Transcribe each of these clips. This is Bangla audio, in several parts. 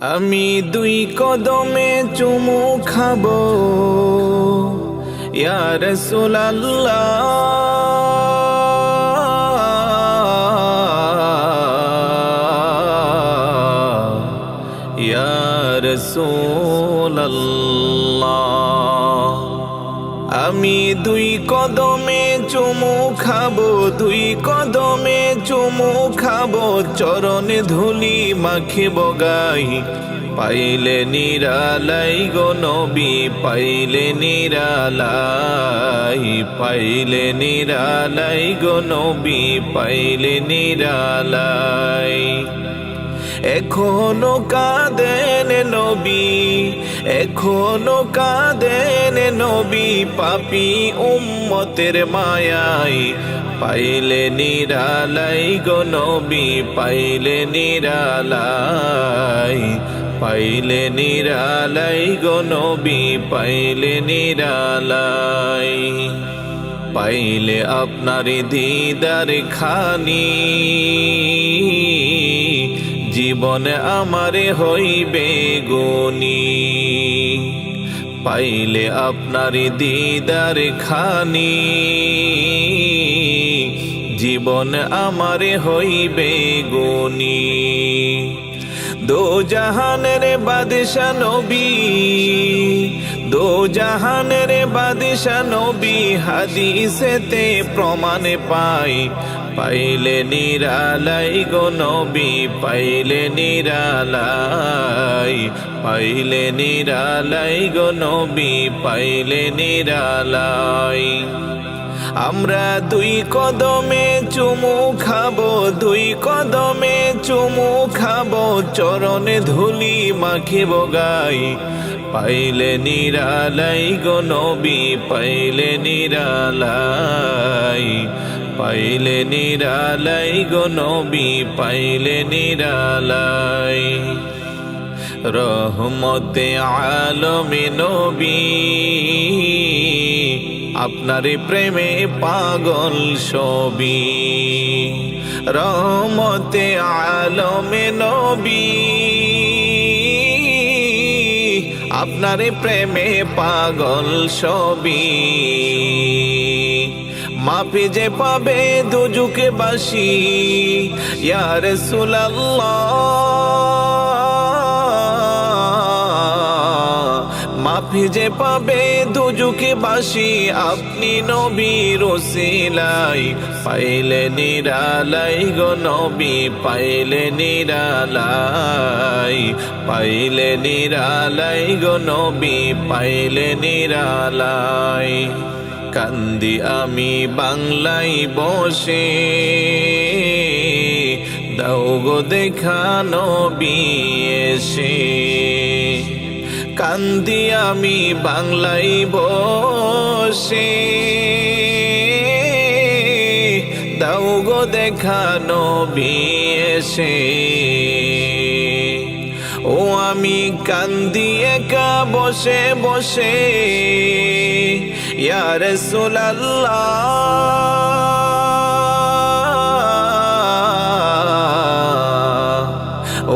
আমি দুই কদমে চুমু খাব। ইয়া রাসূলাল্লাহ। ইয়া রাসূলাল্লাহ। আমি দুই কদমে চুমু খাব, দুই চুমু খাব, চরণে ধুলি মাখিব গাই পাইলে নিরালাই গো নবী, পাইলে নিরালাই পাইলে নিরালাই গো নবী, পাইলে নিরালাই। এখনও কাঁদেন নবী, এখনও কাঁদেন নবী, পাপি উম্মতের মায়াই পাইলে নিরালাই গো নবী, পাইলে নিরালাই। পাইলে নিরালাই গো নবী, পাইলে নিরালাই। পাইলে আপনার দিদার খানি। জীবন আমারে হইবে গনি পাইলে আপনার দিদার খানি। জীবন আমারে হইবে গনি দো জাহানের বাদশা নবী দো জাহানের বাদশা নবী হাদিসেতে প্রমাণ পাই। পাইলে নিরালাই গো নবী, পাইলে নিরালাই পাইলে নিরালাই গো নবী, পাইলে নিরালাই। আমরা দুই কদমে চুমু খাব, দুই কদমে চুমু খাব, চরণে ধুলি মাখিব গাই। পাইলে নিরালাই গো নবী, পাইলে নিরালাই। পাইলে নিরালাই গো নবী, পাইলে নিরালাই। রহমতে আলমে নবী, আপনার প্রেমে পাগল সবি রহমতে আলমে নবী, আপনার প্রেমে পাগল সবি মাফি যে পাবে দুজুকে বাসি ইয়ার সুলাল্লাহ যে পাবে দুজুকে বাসি আপনি নবীর ওসিলাই পাইলে নিরালাই গো নবী, পাইলে নিরালাই। পাইলে নিরালাই গো নবী, পাইলে নিরালাই। কান্দি আমি বাংলাই বসে, দাও গো দেখানো বিয়েসে কান্দি আমি বাংলাই বসে। দাও গো দেখানো বিয়েসে ও আমি কান্দি একা বসে বসে। ইয়ার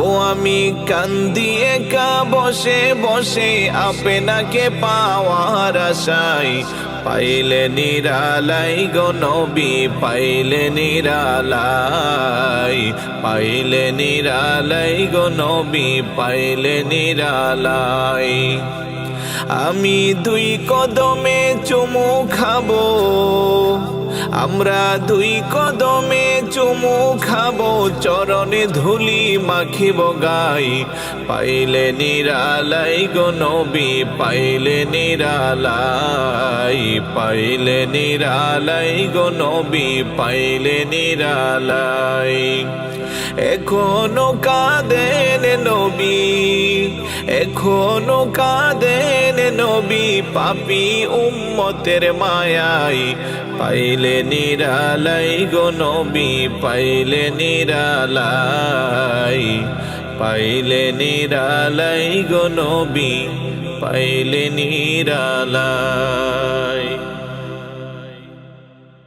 ও আমি কান্দি বসে বসে আপনাকে পাওয়ার আশাই পাইলে নিরালাই নবী, পাইলে নিরালাই। পাইলে নিরালাই নবী, পাইলে নিরালাই। আমি দুই কদমে চুমু খাব, আমরা দুই কদমে চুমু খাব, চরণে ধুলি মাখিব গাই। পাইলে নিরালাই গো নবী, পাইলে নিরালাই পাইলে নিরালাই গো নবী, পাইলে নিরালাই। এখনও কাঁদেন নবী, এখনও কাঁদেন নবী, পাপি উম্মতের মায়াই। পাইলে নিরালাই গো নবী পাইলে নিরালাই পাইলে নিরালাই গো নবী পাইলে নিরালাই।